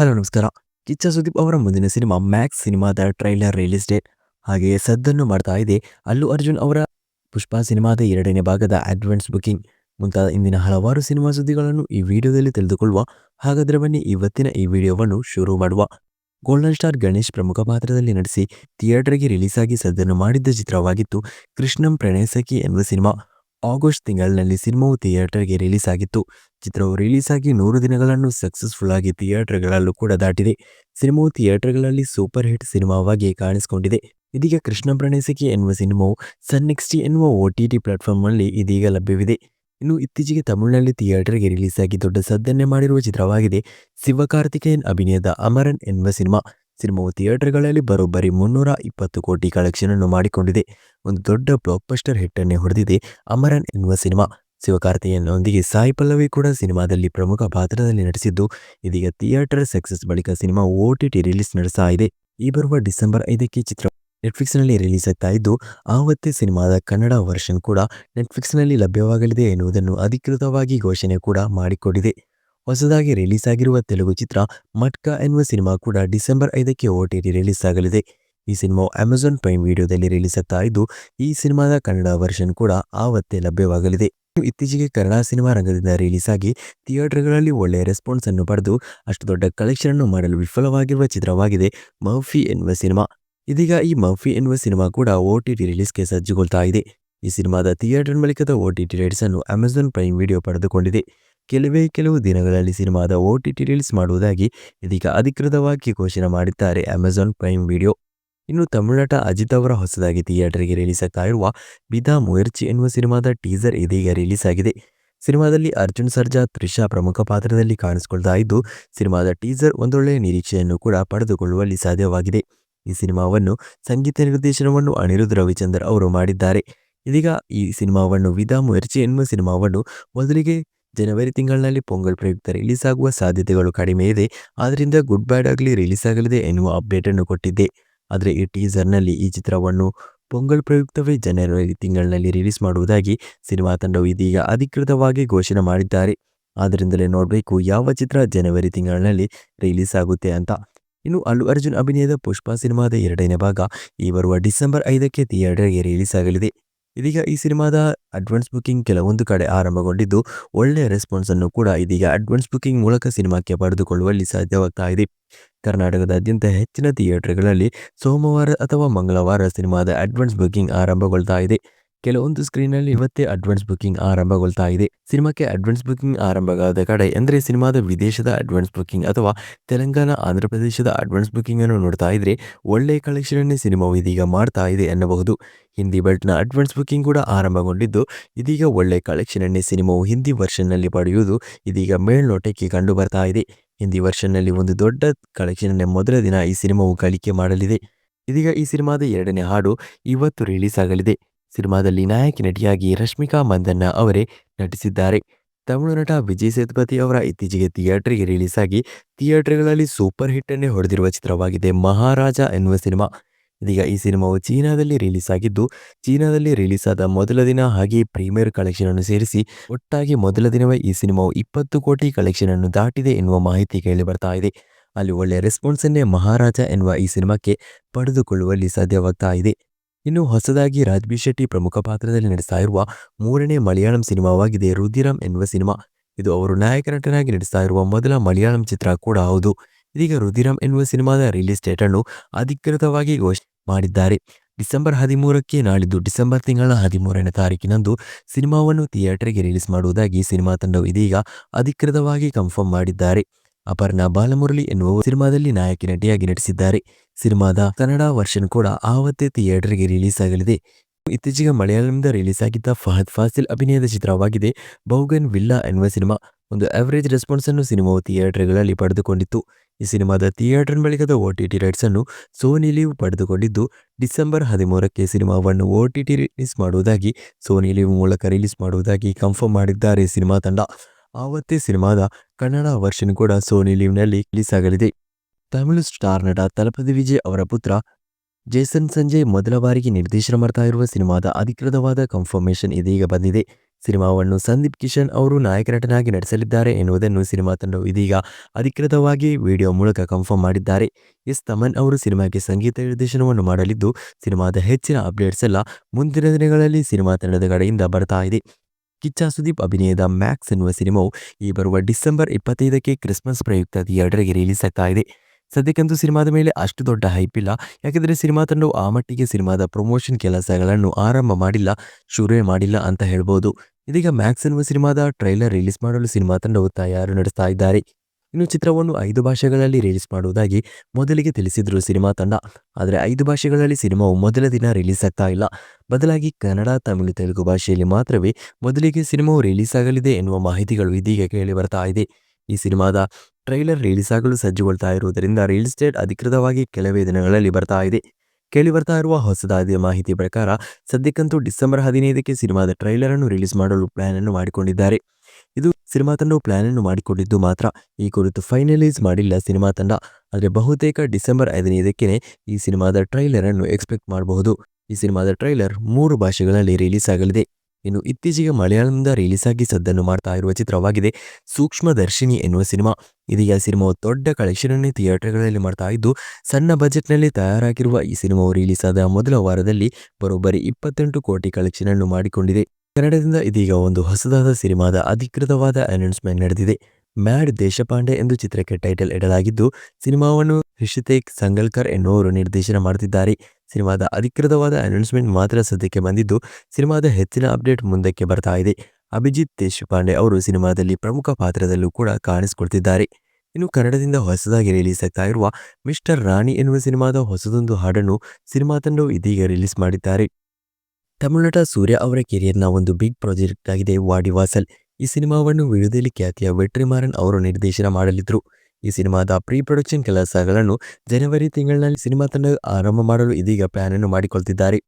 Hello, ನಮಸ್ಕಾರ. ಕಿಚ್ಚ ಸುದೀಪ್ ಅವರ ಮುಂದಿನ ಸಿನಿಮಾ ಮ್ಯಾಕ್ಸ್ ಸಿನಿಮಾದ ಟ್ರೈಲರ್ ರಿಲೀಸ್ ಡೇಟ್ ಹಾಗೆಯೇ ಸದ್ದನ್ನು ಮಾಡ್ತಾ ಇದೆ. ಅಲ್ಲು ಅರ್ಜುನ್ ಅವರ ಪುಷ್ಪ ಸಿನಿಮಾದ ಎರಡನೇ ಭಾಗದ ಅಡ್ವಾನ್ಸ್ ಬುಕಿಂಗ್ ಮುಂತಾದ ಇಂದಿನ ಹಲವಾರು ಸಿನಿಮಾ ಸುದ್ದಿಗಳನ್ನು ಈ ವಿಡಿಯೋದಲ್ಲಿ ತಿಳಿದುಕೊಳ್ಳುವ ಹಾಗಾದರೆ ಬನ್ನಿ ಇವತ್ತಿನ ಈ ವಿಡಿಯೋವನ್ನು ಶುರು ಮಾಡುವ. ಗೋಲ್ಡನ್ ಸ್ಟಾರ್ ಗಣೇಶ್ ಪ್ರಮುಖ ಪಾತ್ರದಲ್ಲಿ ನಟಿಸಿ ಥಿಯೇಟರ್ಗೆ ರಿಲೀಸ್ ಆಗಿ ಸದ್ದನ್ನು ಮಾಡಿದ್ದ ಚಿತ್ರವಾಗಿತ್ತು ಕೃಷ್ಣಂ ಪ್ರಣಯಸಖಿ ಎಂಬ ಸಿನಿಮಾ. ಆಗಸ್ಟ್ ತಿಂಗಳಿನಲ್ಲಿ ಸಿನಿಮಾವು ಥಿಯೇಟರ್ಗೆ ರಿಲೀಸ್ ಆಗಿತ್ತು. ಚಿತ್ರವು ರಿಲೀಸ್ ಆಗಿ ನೂರು ದಿನಗಳನ್ನು ಸಕ್ಸಸ್ಫುಲ್ ಆಗಿ ಥಿಯೇಟರ್ಗಳಲ್ಲೂ ಕೂಡ ದಾಟಿದೆ. ಸಿನಿಮಾವು ಥಿಯೇಟರ್ಗಳಲ್ಲಿ ಸೂಪರ್ ಹಿಟ್ ಸಿನಿಮಾವಾಗಿ ಕಾಣಿಸಿಕೊಂಡಿದೆ. ಇದೀಗ ಕೃಷ್ಣ ಪ್ರಣಯಸಿಕೆ ಎನ್ನುವ ಸಿನಿಮಾವು ಸನ್ ನೆಕ್ಸ್ಟಿ ಎನ್ನುವ ಒ ಟಿ ಟಿ ಪ್ಲಾಟ್ಫಾರ್ಮ್ನಲ್ಲಿ ಇದೀಗ ಲಭ್ಯವಿದೆ. ಇನ್ನು ಇತ್ತೀಚೆಗೆ ತಮಿಳಿನಲ್ಲಿ ಥಿಯೇಟರ್ಗೆ ರಿಲೀಸ್ ಆಗಿ ದೊಡ್ಡ ಸದ್ದನ್ನೇ ಮಾಡಿರುವ ಚಿತ್ರವಾಗಿದೆ. ಶಿವಕಾರ್ತಿಕೇಯನ್ ಅಭಿನಯದ ಅಮರನ್ ಎನ್ನುವ ಸಿನಿಮಾ. ಸಿನಿಮಾವು ಥಿಯೇಟರ್ಗಳಲ್ಲಿ ಬರೋಬ್ಬರಿ ಮುನ್ನೂರ ಇಪ್ಪತ್ತು ಕೋಟಿ ಕಲೆಕ್ಷನ್ ಅನ್ನು ಮಾಡಿಕೊಂಡಿದೆ. ಒಂದು ದೊಡ್ಡ ಬ್ಲಾಕ್ ಬಸ್ಟರ್ ಹಿಟ್ಟನ್ನೇ ಹೊಡೆದಿದೆ ಅಮರನ್ ಎನ್ನುವ ಸಿನಿಮಾ. ಶಿವಕಾರ್ತಿಯನ್ನೊಂದಿಗೆ ಸಾಯಿ ಪಲ್ಲವಿ ಕೂಡ ಸಿನಿಮಾದಲ್ಲಿ ಪ್ರಮುಖ ಪಾತ್ರದಲ್ಲಿ ನಟಿಸಿದ್ದು, ಇದೀಗ ಥಿಯೇಟರ್ ಸಕ್ಸಸ್ ಬಳಿಕ ಸಿನಿಮಾ ಓ ಟಿ ಟಿ ರಿಲೀಸ್ ನಡೆಸ್ತಾ ಇದೆ. ಈ ಬರುವ ಡಿಸೆಂಬರ್ ಐದಕ್ಕೆ ಚಿತ್ರ ನೆಟ್ಫ್ಲಿಕ್ಸ್ನಲ್ಲಿ ರಿಲೀಸ್ ಆಗ್ತಾ ಇದ್ದು, ಆವತ್ತೇ ಸಿನಿಮಾದ ಕನ್ನಡ ವರ್ಷನ್ ಕೂಡ ನೆಟ್ಫ್ಲಿಕ್ಸ್ನಲ್ಲಿ ಲಭ್ಯವಾಗಲಿದೆ ಎನ್ನುವುದನ್ನು ಅಧಿಕೃತವಾಗಿ ಘೋಷಣೆ ಕೂಡ ಮಾಡಿಕೊಂಡಿದೆ. ಹೊಸದಾಗಿ ರಿಲೀಸ್ ಆಗಿರುವ ತೆಲುಗು ಚಿತ್ರ ಮಟ್ಕಾ ಎನ್ನುವ ಸಿನಿಮಾ ಕೂಡ ಡಿಸೆಂಬರ್ ಐದಕ್ಕೆ ಓ ಟಿ ಟಿ ರಿಲೀಸ್ ಆಗಲಿದೆ. ಈ ಸಿನಿಮಾವು ಅಮೆಜಾನ್ ಪ್ರೈಮ್ ವಿಡಿಯೋದಲ್ಲಿ ರಿಲೀಸ್ ಆಗ್ತಾ ಇದ್ದು, ಈ ಸಿನಿಮಾದ ಕನ್ನಡ ವರ್ಷನ್ ಕೂಡ ಆವತ್ತೇ ಲಭ್ಯವಾಗಲಿದೆ. ಇತ್ತೀಚೆಗೆ ಕನ್ನಡ ಸಿನಿಮಾ ರಂಗದಿಂದ ರಿಲೀಸ್ ಆಗಿ ಥಿಯೇಟರ್ಗಳಲ್ಲಿ ಒಳ್ಳೆಯ ರೆಸ್ಪಾನ್ಸ್ ಅನ್ನು ಪಡೆದು ಅಷ್ಟು ದೊಡ್ಡ ಕಲೆಕ್ಷನ್ ಅನ್ನು ಮಾಡಲು ವಿಫಲವಾಗಿರುವ ಚಿತ್ರವಾಗಿದೆ ಮೌಫಿ ಎನ್ನುವ ಸಿನಿಮಾ. ಇದೀಗ ಈ ಮೌಫಿ ಎನ್ನುವ ಸಿನಿಮಾ ಕೂಡ ಓ ಟಿ ಟಿ ರಿಲೀಸ್ಗೆ ಸಜ್ಜುಗೊಳ್ತಾ ಇದೆ. ಈ ಸಿನಿಮಾದ ಥಿಯೇಟರ್ ಬಳಿಕದ ಓ ಟಿ ಟಿ ರೈಟ್ಸ್ ಅನ್ನು ಅಮೆಜಾನ್ ಪ್ರೈಮ್ ವಿಡಿಯೋ ಪಡೆದುಕೊಂಡಿದೆ. ಕೆಲವೇ ಕೆಲವು ದಿನಗಳಲ್ಲಿ ಸಿನಿಮಾದ ಓ ಟಿ ಟಿ ರಿಲೀಸ್ ಮಾಡುವುದಾಗಿ ಇದೀಗ ಅಧಿಕೃತವಾಗಿ ಘೋಷಣೆ ಮಾಡಿದ್ದಾರೆ ಅಮೆಜಾನ್ ಪ್ರೈಮ್ ವಿಡಿಯೋ. ಇನ್ನು ತಮಿಳುನಾಟ ಅಜಿತ್ ಅವರ ಹೊಸದಾಗಿ ಥಿಯೇಟರ್ಗೆ ರಿಲೀಸ್ ಆಗ್ತಾ ವಿಧಾ ಮುಯರ್ಚಿ ಎನ್ನುವ ಸಿನಿಮಾದ ಟೀಸರ್ ಇದೀಗ ರಿಲೀಸ್ ಆಗಿದೆ. ಸಿನಿಮಾದಲ್ಲಿ ಅರ್ಜುನ್ ಸರ್ಜಾ, ತ್ರಿಷಾ ಪ್ರಮುಖ ಪಾತ್ರದಲ್ಲಿ ಕಾಣಿಸಿಕೊಳ್ತಾ ಇದ್ದು, ಸಿನಿಮಾದ ಟೀಸರ್ ಒಂದೊಳ್ಳೆಯ ನಿರೀಕ್ಷೆಯನ್ನು ಕೂಡ ಪಡೆದುಕೊಳ್ಳುವಲ್ಲಿ ಸಾಧ್ಯವಾಗಿದೆ. ಈ ಸಿನಿಮಾವನ್ನು ಸಂಗೀತ ನಿರ್ದೇಶನವನ್ನು ಅನಿರುದ್ಧ ರವಿಚಂದ್ರ ಅವರು ಮಾಡಿದ್ದಾರೆ. ಇದೀಗ ಈ ಸಿನಿಮಾವನ್ನು ವಿದಾ ಮುಯರ್ಚಿ ಎನ್ನುವ ಸಿನಿಮಾವನ್ನು ಮೊದಲಿಗೆ ಜನವರಿ ತಿಂಗಳಿನಲ್ಲಿ ಪೊಂಗಲ್ ಪ್ರಯುಕ್ತ ರಿಲೀಸ್ ಆಗುವ ಸಾಧ್ಯತೆಗಳು ಕಡಿಮೆ ಇದೆ. ಆದ್ದರಿಂದ ಗುಡ್ ಬ್ಯಾಡ್ ಆಗಲಿ ರಿಲೀಸ್ ಆಗಲಿದೆ ಎನ್ನುವ ಅಪ್ಡೇಟನ್ನು ಕೊಟ್ಟಿದ್ದೆ. ಆದರೆ ಈ ಟೀಸರ್ನಲ್ಲಿ ಈ ಚಿತ್ರವನ್ನು ಪೊಂಗಲ್ ಪ್ರಯುಕ್ತವೇ ಜನವರಿ ತಿಂಗಳಿನಲ್ಲಿ ರಿಲೀಸ್ ಮಾಡುವುದಾಗಿ ಸಿನಿಮಾ ತಂಡವು ಇದೀಗ ಅಧಿಕೃತವಾಗಿ ಘೋಷಣೆ ಮಾಡಿದ್ದಾರೆ. ಆದ್ದರಿಂದಲೇ ನೋಡಬೇಕು ಯಾವ ಚಿತ್ರ ಜನವರಿ ತಿಂಗಳಿನಲ್ಲಿ ರಿಲೀಸ್ ಆಗುತ್ತೆ ಅಂತ. ಇನ್ನು ಅಲ್ಲು ಅರ್ಜುನ್ ಅಭಿನಯದ ಪುಷ್ಪ ಸಿನಿಮಾದ ಎರಡನೇ ಭಾಗ ಈ ಬರುವ ಡಿಸೆಂಬರ್ ಐದಕ್ಕೆ ಥಿಯೇಟರ್ಗೆ ರಿಲೀಸ್ ಆಗಲಿದೆ. ಇದೀಗ ಈ ಸಿನಿಮಾದ ಅಡ್ವಾನ್ಸ್ ಬುಕಿಂಗ್ ಕೆಲವೊಂದು ಕಡೆ ಆರಂಭಗೊಂಡಿದ್ದು, ಒಳ್ಳೆಯ ರೆಸ್ಪಾನ್ಸ್ ಅನ್ನು ಕೂಡ ಇದೀಗ ಅಡ್ವಾನ್ಸ್ ಬುಕಿಂಗ್ ಮೂಲಕ ಸಿನಿಮಾಕ್ಕೆ ಪಡೆದುಕೊಳ್ಳುವಲ್ಲಿ ಸಾಧ್ಯವಾಗ್ತಾ ಇದೆ. ಕರ್ನಾಟಕದಾದ್ಯಂತ ಹೆಚ್ಚಿನ ಥಿಯೇಟರ್ಗಳಲ್ಲಿ ಸೋಮವಾರ ಅಥವಾ ಮಂಗಳವಾರ ಸಿನಿಮಾದ ಅಡ್ವಾನ್ಸ್ ಬುಕಿಂಗ್ ಆರಂಭಗೊಳ್ತಾ ಇದೆ. ಕೆಲವೊಂದು ಸ್ಕ್ರೀನ್ನಲ್ಲಿ ಇವತ್ತೇ ಅಡ್ವಾನ್ಸ್ ಬುಕಿಂಗ್ ಆರಂಭಗೊಳ್ತಾ ಇದೆ. ಸಿನಿಮಾಕ್ಕೆ ಅಡ್ವಾನ್ಸ್ ಬುಕಿಂಗ್ ಆರಂಭವಾದ ಕಡೆ, ಅಂದರೆ ಸಿನಿಮಾದ ವಿದೇಶದ ಅಡ್ವಾನ್ಸ್ ಬುಕಿಂಗ್ ಅಥವಾ ತೆಲಂಗಾಣ, ಆಂಧ್ರ ಪ್ರದೇಶದ ಅಡ್ವಾನ್ಸ್ ಬುಕಿಂಗ್ ಅನ್ನು ನೋಡ್ತಾ ಇದ್ರೆ ಒಳ್ಳೆ ಕಲೆಕ್ಷನ್ ಸಿನಿಮಾವು ಇದೀಗ ಮಾಡ್ತಾ ಇದೆ ಎನ್ನಬಹುದು ಹಿಂದಿ ಬೆಲ್ಟ್ನ ಅಡ್ವಾನ್ಸ್ ಬುಕಿಂಗ್ ಕೂಡ ಆರಂಭಗೊಂಡಿದ್ದು, ಇದೀಗ ಒಳ್ಳೆ ಕಲೆಕ್ಷನ್ ಸಿನಿಮಾವು ಹಿಂದಿ ವರ್ಷನ್ನಲ್ಲಿ ಪಡೆಯುವುದು ಇದೀಗ ಮೇಲ್ನೋಟಕ್ಕೆ ಕಂಡು ಬರ್ತಾ ಇದೆ. ಹಿಂದಿ ವರ್ಷನ್ನಲ್ಲಿ ಒಂದು ದೊಡ್ಡ ಕಲೆಕ್ಷನ್ ಮೊದಲ ದಿನ ಈ ಸಿನಿಮಾವು ಗಳಿಕೆ ಮಾಡಲಿದೆ. ಇದೀಗ ಈ ಸಿನಿಮಾದ ಎರಡನೇ ಹಾಡು ಇವತ್ತು ರಿಲೀಸ್ ಆಗಲಿದೆ. ಸಿನಿಮಾದಲ್ಲಿ ನಾಯಕಿ ನಟಿಯಾಗಿ ರಶ್ಮಿಕಾ ಮಂದಣ್ಣ ಅವರೇ ನಟಿಸಿದ್ದಾರೆ. ತಮಿಳು ನಟ ವಿಜಯ್ ಸೇತುಪತಿ ಅವರ ಇತ್ತೀಚೆಗೆ ಥಿಯೇಟರ್ಗೆ ರಿಲೀಸ್ ಆಗಿ ಥಿಯೇಟರ್ಗಳಲ್ಲಿ ಸೂಪರ್ ಹಿಟ್ ಅನ್ನೇ ಹೊಡೆದಿರುವ ಚಿತ್ರವಾಗಿದೆ ಮಹಾರಾಜ ಎನ್ನುವ ಸಿನಿಮಾ. ಇದೀಗ ಈ ಸಿನಿಮಾವು ಚೀನಾದಲ್ಲಿ ರಿಲೀಸ್ ಆಗಿದ್ದು ಚೀನಾದಲ್ಲಿ ರಿಲೀಸ್ ಆದ ಮೊದಲ ದಿನ ಹಾಗೆ ಪ್ರೀಮಿಯರ್ ಕಲೆಕ್ಷನ್ ಅನ್ನು ಸೇರಿಸಿ ಒಟ್ಟಾಗಿ ಮೊದಲ ದಿನವೇ ಈ ಸಿನಿಮಾವು ಇಪ್ಪತ್ತು ಕೋಟಿ ಕಲೆಕ್ಷನ್ ಅನ್ನು ದಾಟಿದೆ ಎನ್ನುವ ಮಾಹಿತಿ ಕೇಳಿ ಬರ್ತಾ ಇದೆ. ಅಲ್ಲಿ ಒಳ್ಳೆಯ ರೆಸ್ಪಾನ್ಸ್ ಅನ್ನೇ ಮಹಾರಾಜ ಎನ್ನುವ ಈ ಸಿನಿಮಾಕ್ಕೆ ಪಡೆದುಕೊಳ್ಳುವಲ್ಲಿ ಸಾಧ್ಯವಾಗ್ತಾ ಇದೆ. ಇನ್ನು ಹೊಸದಾಗಿ ರಾಜ್ಬಿ ಶೆಟ್ಟಿ ಪ್ರಮುಖ ಪಾತ್ರದಲ್ಲಿ ನಡೆಸ್ತಾ ಇರುವ ಮೂರನೇ ಮಲಯಾಳಂ ಸಿನಿಮಾವಾಗಿದೆ ರುದಿರಂ ಎನ್ನುವ ಸಿನಿಮಾ. ಇದು ಅವರು ನಾಯಕ ನಟನಾಗಿ ನಡೆಸ್ತಾ ಇರುವ ಮೊದಲ ಮಲಯಾಳಂ ಚಿತ್ರ ಕೂಡ ಹೌದು. ಇದೀಗ ರುದಿರಂ ಎನ್ನುವ ಸಿನಿಮಾದ ರಿಲೀಸ್ ಡೇಟ್ ಅನ್ನು ಅಧಿಕೃತವಾಗಿ ಘೋಷಣೆ ಮಾಡಿದ್ದಾರೆ. ಡಿಸೆಂಬರ್ ಹದಿಮೂರಕ್ಕೆ ನಾಳಿದ್ದು ಡಿಸೆಂಬರ್ ತಿಂಗಳ ಹದಿಮೂರನೇ ತಾರೀಕಿನಂದು ಸಿನಿಮಾವನ್ನು ಥಿಯೇಟರ್ಗೆ ರಿಲೀಸ್ ಮಾಡುವುದಾಗಿ ಸಿನಿಮಾ ತಂಡವು ಇದೀಗ ಅಧಿಕೃತವಾಗಿ ಕನ್ಫರ್ಮ್ ಮಾಡಿದ್ದಾರೆ. ಅಪರ್ಣಾ ಬಾಲಮುರಳಿ ಎನ್ನುವ ಸಿನಿಮಾದಲ್ಲಿ ನಾಯಕಿ ನಟಿಯಾಗಿ ನಟಿಸಿದ್ದಾರೆ. ಸಿನಿಮಾದ ಕನ್ನಡ ವರ್ಷನ್ ಕೂಡ ಆವತ್ತೇ ಥಿಯೇಟರ್ಗೆ ರಿಲೀಸ್ ಆಗಲಿದೆ ಇತ್ತೀಚೆಗೆ ಮಲಯಾಳಂದ ರಿಲೀಸ್ ಆಗಿದ್ದ ಫಹದ್ ಫಾಸಿಲ್ ಅಭಿನಯದ ಚಿತ್ರವಾಗಿದೆ. ಬೌಗನ್ ವಿಲ್ಲಾ ಎನ್ನುವ ಸಿನಿಮಾ ಒಂದು ಆವರೇಜ್ ರೆಸ್ಪಾನ್ಸ್ ಅನ್ನು ಸಿನಿಮಾವು ಥಿಯೇಟರ್ಗಳಲ್ಲಿ ಪಡೆದುಕೊಂಡಿತ್ತು. ಈ ಸಿನಿಮಾದ ಥಿಯೇಟರ್ ಬಳಿಕದ ಒ ಟಿ ಟಿ ರೈಟ್ಸ್ ಅನ್ನು ಸೋನಿ ಲೀವ್ ಪಡೆದುಕೊಂಡಿದ್ದು, ಡಿಸೆಂಬರ್ ಹದಿಮೂರಕ್ಕೆ ಸಿನಿಮಾವನ್ನು ಒ ಟಿ ಟಿ ರಿಲೀಸ್ ಮಾಡುವುದಾಗಿ ಸೋನಿ ಲೀವ್ ಮೂಲಕ ರಿಲೀಸ್ ಮಾಡುವುದಾಗಿ ಕನ್ಫರ್ಮ್ ಮಾಡಿದ್ದಾರೆ. ಸಿನಿಮಾ ತಂಡ ಆವತ್ತೇ ಸಿನಿಮಾದ ಕನ್ನಡ ವರ್ಷನ್ ಕೂಡ ಸೋನಿ ಲೀವ್ನಲ್ಲಿ ರಿಲೀಸ್ ಆಗಲಿದೆ ತಮಿಳು ಸ್ಟಾರ್ ನಟ ತಲಪತಿ ವಿಜಯ್ ಅವರ ಪುತ್ರ ಜೇಸನ್ ಸಂಜಯ್ ಮೊದಲ ಬಾರಿಗೆ ನಿರ್ದೇಶನ ಮಾಡ್ತಾ ಇರುವ ಸಿನಿಮಾದ ಅಧಿಕೃತವಾದ ಕನ್ಫರ್ಮೇಷನ್ ಇದೀಗ ಬಂದಿದೆ. ಸಿನಿಮಾವನ್ನು ಸಂದೀಪ್ ಕಿಶನ್ ಅವರು ನಾಯಕ ನಟನಾಗಿ ನಡೆಸಲಿದ್ದಾರೆ ಎನ್ನುವುದನ್ನು ಸಿನಿಮಾ ತಂಡವು ಇದೀಗ ಅಧಿಕೃತವಾಗಿ ವಿಡಿಯೋ ಮೂಲಕ ಕನ್ಫರ್ಮ್ ಮಾಡಿದ್ದಾರೆ. ಎಸ್ ತಮನ್ ಅವರು ಸಿನಿಮಾಗೆ ಸಂಗೀತ ನಿರ್ದೇಶನವನ್ನು ಮಾಡಲಿದ್ದು, ಸಿನಿಮಾದ ಹೆಚ್ಚಿನ ಅಪ್ಡೇಟ್ಸ್ ಎಲ್ಲ ಮುಂದಿನ ದಿನಗಳಲ್ಲಿ ಸಿನಿಮಾ ತಂಡದ ಕಡೆಯಿಂದ ಬರ್ತಾ ಇದೆ. ಕಿಚ್ಚ ಸುದೀಪ್ ಅಭಿನಯದ ಮ್ಯಾಕ್ಸ್ ಎನ್ನುವ ಸಿನಿಮಾವು ಈ ಬರುವ ಡಿಸೆಂಬರ್ ಇಪ್ಪತ್ತೈದಕ್ಕೆ ಕ್ರಿಸ್ಮಸ್ ಪ್ರಯುಕ್ತ ಥಿಯೇಟರ್ಗೆ ರಿಲೀಸ್ ಆಗ್ತಾ ಇದೆ. ಸದ್ಯಕ್ಕಂತೂ ಸಿನಿಮಾದ ಮೇಲೆ ಅಷ್ಟು ದೊಡ್ಡ ಹೈಪ್ ಇಲ್ಲ. ಯಾಕೆಂದರೆ ಸಿನಿಮಾ ತಂಡವು ಆ ಮಟ್ಟಿಗೆ ಸಿನಿಮಾದ ಪ್ರಮೋಷನ್ ಕೆಲಸಗಳನ್ನು ಆರಂಭ ಮಾಡಿಲ್ಲ ಶುರುವೇ ಮಾಡಿಲ್ಲ ಅಂತ ಹೇಳ್ಬೋದು. ಇದೀಗ ಮ್ಯಾಕ್ಸ್ ಎನ್ನುವ ಸಿನಿಮಾದ ಟ್ರೈಲರ್ ರಿಲೀಸ್ ಮಾಡಲು ಸಿನಿಮಾ ತಂಡವು ತಯಾರು ನಡೆಸ್ತಾ ಇದ್ದಾರೆ. ಇನ್ನು ಚಿತ್ರವನ್ನು ಐದು ಭಾಷೆಗಳಲ್ಲಿ ರಿಲೀಸ್ ಮಾಡುವುದಾಗಿ ಮೊದಲಿಗೆ ತಿಳಿಸಿದ್ರು ಸಿನಿಮಾ ತಂಡ. ಆದರೆ ಐದು ಭಾಷೆಗಳಲ್ಲಿ ಸಿನಿಮಾವು ಮೊದಲ ದಿನ ರಿಲೀಸ್ ಆಗ್ತಾ ಇಲ್ಲ. ಬದಲಾಗಿ ಕನ್ನಡ, ತಮಿಳು, ತೆಲುಗು ಭಾಷೆಯಲ್ಲಿ ಮಾತ್ರವೇ ಮೊದಲಿಗೆ ಸಿನಿಮಾವು ರಿಲೀಸ್ ಆಗಲಿದೆ ಎನ್ನುವ ಮಾಹಿತಿಗಳು ಇದೀಗ ಕೇಳಿ ಬರ್ತಾ ಇದೆ. ಈ ಸಿನಿಮಾದ ಟ್ರೈಲರ್ ರಿಲೀಸ್ ಆಗಲು ಸಜ್ಜುಗೊಳ್ತಾ ಇರುವುದರಿಂದ ರಿಯಲ್ ಎಸ್ಟೇಟ್ ಅಧಿಕೃತವಾಗಿ ಕೆಲವೇ ದಿನಗಳಲ್ಲಿ ಬರ್ತಾ ಇದೆ. ಕೇಳಿ ಬರ್ತಾ ಇರುವ ಹೊಸದಾದ ಮಾಹಿತಿ ಪ್ರಕಾರ, ಸದ್ಯಕ್ಕಂತೂ ಡಿಸೆಂಬರ್ ಹದಿನೈದಕ್ಕೆ ಸಿನಿಮಾದ ಟ್ರೈಲರ್ ಅನ್ನು ರಿಲೀಸ್ ಮಾಡಲು ಪ್ಲಾನ್ ಅನ್ನು ಮಾಡಿಕೊಂಡಿದ್ದಾರೆ. ಇದು ಸಿನಿಮಾ ತಂಡವು ಪ್ಲಾನ್ ಅನ್ನು ಮಾಡಿಕೊಂಡಿದ್ದು ಮಾತ್ರ. ಈ ಕುರಿತು ಫೈನಲೈಸ್ ಮಾಡಿಲ್ಲ ಸಿನಿಮಾ ತಂಡ. ಆದರೆ ಬಹುತೇಕ ಡಿಸೆಂಬರ್ ಹದಿನೈದಕ್ಕೆ ಈ ಸಿನಿಮಾದ ಟ್ರೈಲರ್ ಅನ್ನು ಎಕ್ಸ್ಪೆಕ್ಟ್ ಮಾಡಬಹುದು. ಈ ಸಿನಿಮಾದ ಟ್ರೈಲರ್ ಮೂರು ಭಾಷೆಗಳಲ್ಲಿ ರಿಲೀಸ್ ಆಗಲಿದೆ ಇನ್ನು ಇತ್ತೀಚೆಗೆ ಮಲಯಾಳಂದ ರಿಲೀಸ್ ಆಗಿ ಸದ್ದನ್ನು ಮಾಡ್ತಾ ಇರುವ ಚಿತ್ರವಾಗಿದೆ ಸೂಕ್ಷ್ಮದರ್ಶಿನಿ ಎನ್ನುವ ಸಿನಿಮಾ. ಇದೀಗ ಸಿನಿಮಾವು ದೊಡ್ಡ ಕಲೆಕ್ಷನ್ ಅನ್ನೇ ಥಿಯೇಟರ್ಗಳಲ್ಲಿ ಮಾಡ್ತಾ ಇದ್ದು, ಸಣ್ಣ ಬಜೆಟ್ನಲ್ಲಿ ತಯಾರಾಗಿರುವ ಈ ಸಿನಿಮಾವು ರಿಲೀಸ್ ಆದ ಮೊದಲ ವಾರದಲ್ಲಿ ಬರೋಬ್ಬರಿ ಇಪ್ಪತ್ತೆಂಟು ಕೋಟಿ ಕಲೆಕ್ಷನ್ ಅನ್ನು ಮಾಡಿಕೊಂಡಿದೆ. ಕನ್ನಡದಿಂದ ಇದೀಗ ಒಂದು ಹೊಸದಾದ ಸಿನಿಮಾದ ಅಧಿಕೃತವಾದ ಅನೌನ್ಸ್ಮೆಂಟ್ ನಡೆದಿದೆ. ಮ್ಯಾಡ್ ದೇಶಪಾಂಡೆ ಎಂದು ಚಿತ್ರಕ್ಕೆ ಟೈಟಲ್ ಇಡಲಾಗಿದ್ದು, ಸಿನಿಮಾವನ್ನು ರಿಷಿತೇಕ್ ಸಂಗಲ್ಕರ್ ಎನ್ನುವರು ನಿರ್ದೇಶನ ಮಾಡುತ್ತಿದ್ದಾರೆ. ಸಿನಿಮಾದ ಅಧಿಕೃತವಾದ ಅನೌನ್ಸ್ಮೆಂಟ್ ಮಾತ್ರ ಸದ್ಯಕ್ಕೆ ಬಂದಿದ್ದು, ಸಿನಿಮಾದ ಹೆಚ್ಚಿನ ಅಪ್ಡೇಟ್ ಮುಂದಕ್ಕೆ ಬರ್ತಾ ಇದೆ. ಅಭಿಜಿತ್ ದೇಶಪಾಂಡೆ ಅವರು ಸಿನಿಮಾದಲ್ಲಿ ಪ್ರಮುಖ ಪಾತ್ರದಲ್ಲೂ ಕೂಡ ಕಾಣಿಸಿಕೊಳ್ತಿದ್ದಾರೆ. ಇನ್ನು ಕನ್ನಡದಿಂದ ಹೊಸದಾಗಿ ರಿಲೀಸ್ ಆಗ್ತಾ ಇರುವ ಮಿಸ್ಟರ್ ರಾಣಿ ಎನ್ನುವ ಸಿನಿಮಾದ ಹೊಸದೊಂದು ಹಾಡನ್ನು ಸಿನಿಮಾ ತಂಡವು ಇದೀಗ ರಿಲೀಸ್ ಮಾಡಿದ್ದಾರೆ. ತಮಿಳುನಟ ಸೂರ್ಯ ಅವರ ಕೆರಿಯರ್ನ ಒಂದು ಬಿಗ್ ಪ್ರಾಜೆಕ್ಟ್ ಆಗಿದೆ ವಾಡಿವಾಸಲ್ ಈ ಸಿನಿಮಾವನ್ನು ವಿಡುದಲಿ ಖ್ಯಾತಿಯ ವೆಟ್ರಿಮಾರನ್ ಅವರು ನಿರ್ದೇಶನ ಮಾಡಲಿದ್ದರು ಈ ಸಿನಿಮಾದ ಪ್ರೀ ಪ್ರೊಡಕ್ಷನ್ ಕೆಲಸಗಳನ್ನು ಜನವರಿ ತಿಂಗಳಿನಲ್ಲಿ ಸಿನಿಮಾ ತಂಡ ಆರಂಭ ಮಾಡಲು ಇದೀಗ ಪ್ಲಾನ್ ಅನ್ನು ಮಾಡಿಕೊಳ್ತಿದ್ದಾರೆ.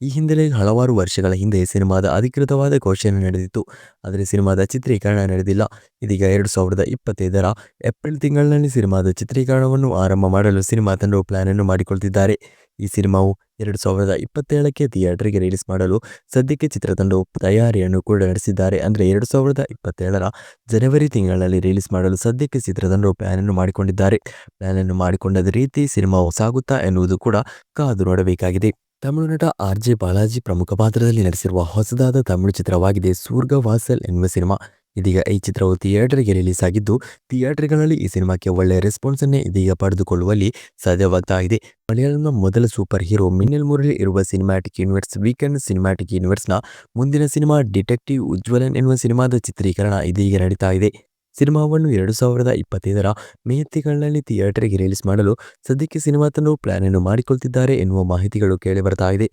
ಈ ಹಿಂದೆ ಹಲವಾರು ವರ್ಷಗಳ ಹಿಂದೆ ಸಿನಿಮಾದ ಅಧಿಕೃತವಾದ ಘೋಷಣೆ ನಡೆದಿತ್ತು. ಆದರೆ ಸಿನಿಮಾದ ಚಿತ್ರೀಕರಣ ನಡೆದಿಲ್ಲ. ಇದೀಗ ಎರಡು ಸಾವಿರದ ಇಪ್ಪತ್ತೈದರ ಏಪ್ರಿಲ್ ತಿಂಗಳಿನಲ್ಲಿ ಸಿನಿಮಾದ ಚಿತ್ರೀಕರಣವನ್ನು ಆರಂಭ ಮಾಡಲು ಸಿನಿಮಾ ತಂಡವು ಪ್ಲಾನ್ ಅನ್ನು ಮಾಡಿಕೊಳ್ತಿದ್ದಾರೆ. ಈ ಸಿನಿಮಾವು ಎರಡು ಸಾವಿರದ ಇಪ್ಪತ್ತೇಳಕ್ಕೆ ಥಿಯೇಟರ್ಗೆ ರಿಲೀಸ್ ಮಾಡಲು ಸದ್ಯಕ್ಕೆ ಚಿತ್ರತಂಡವು ತಯಾರಿಯನ್ನು ಕೂಡ ನಡೆಸಿದ್ದಾರೆ. ಅಂದರೆ ಎರಡು ಸಾವಿರದ ಇಪ್ಪತ್ತೇಳರ ಜನವರಿ ತಿಂಗಳಲ್ಲಿ ರಿಲೀಸ್ ಮಾಡಲು ಸದ್ಯಕ್ಕೆ ಚಿತ್ರತಂಡವು ಪ್ಲಾನ್ ಅನ್ನು ಮಾಡಿಕೊಂಡಿದ್ದಾರೆ. ಪ್ಲಾನ್ ಅನ್ನು ಮಾಡಿಕೊಂಡದ ರೀತಿ ಸಿನಿಮಾವು ಸಾಗುತ್ತಾ ಎನ್ನುವುದು ಕೂಡ ಕಾದು ನೋಡಬೇಕಾಗಿದೆ. ತಮಿಳು ನಟ ಆರ್ ಜೆ ಬಾಲಾಜಿ ಪ್ರಮುಖ ಪಾತ್ರದಲ್ಲಿ ನಡೆಸಿರುವ ಹೊಸದಾದ ತಮಿಳು ಚಿತ್ರವಾಗಿದೆ ಸೂರ್ಗವಾಸಲ್ ಎನ್ನುವ ಸಿನಿಮಾ. ಇದೀಗ ಈ ಚಿತ್ರವು ಥಿಯೇಟರ್ಗೆ ರಿಲೀಸ್ ಆಗಿದ್ದು, ಥಿಯೇಟರ್ಗಳಲ್ಲಿ ಈ ಸಿನಿಮಾಕ್ಕೆ ಒಳ್ಳೆಯ ರೆಸ್ಪಾನ್ಸ್ ಅನ್ನೇ ಇದೀಗ ಪಡೆದುಕೊಳ್ಳುವಲ್ಲಿ ಸಾಧ್ಯವಾಗ್ತಾ ಇದೆ. ಮಲಯಾಳಂನ ಮೊದಲ ಸೂಪರ್ ಹೀರೋ ಮಿನ್ನಲ್ ಮುರಳಿ ಇರುವ ಸಿನಿಮ್ಯಾಟಿಕ್ ಯೂನಿವರ್ಸ್ ವೀಕೆಂಡ್ ಸಿನಿಮ್ಯಾಟಿಕ್ ಯೂನಿವರ್ಸ್ನ ಮುಂದಿನ ಸಿನಿಮಾ ಡಿಟೆಕ್ಟಿವ್ ಉಜ್ವಲನ್ ಎನ್ನುವ ಸಿನಿಮಾದ ಚಿತ್ರೀಕರಣ ಇದೀಗ ನಡೀತಾ ಇದೆ. ಸಿನಿಮಾವನ್ನು ಎರಡು ಸಾವಿರದ ಇಪ್ಪತ್ತೈದರ ಮೇ ತಿಂಗಳಲ್ಲಿ ಥಿಯೇಟರ್ಗೆ ರಿಲೀಸ್ ಮಾಡಲು ಸದ್ಯಕ್ಕೆ ಸಿನಿಮಾ ತಂಡವು ಪ್ಲಾನ್ ಅನ್ನು ಮಾಡಿಕೊಳ್ತಿದ್ದಾರೆ ಎನ್ನುವ ಮಾಹಿತಿಗಳು ಕೇಳಿ ಬರ್ತಾ ಇದೆ.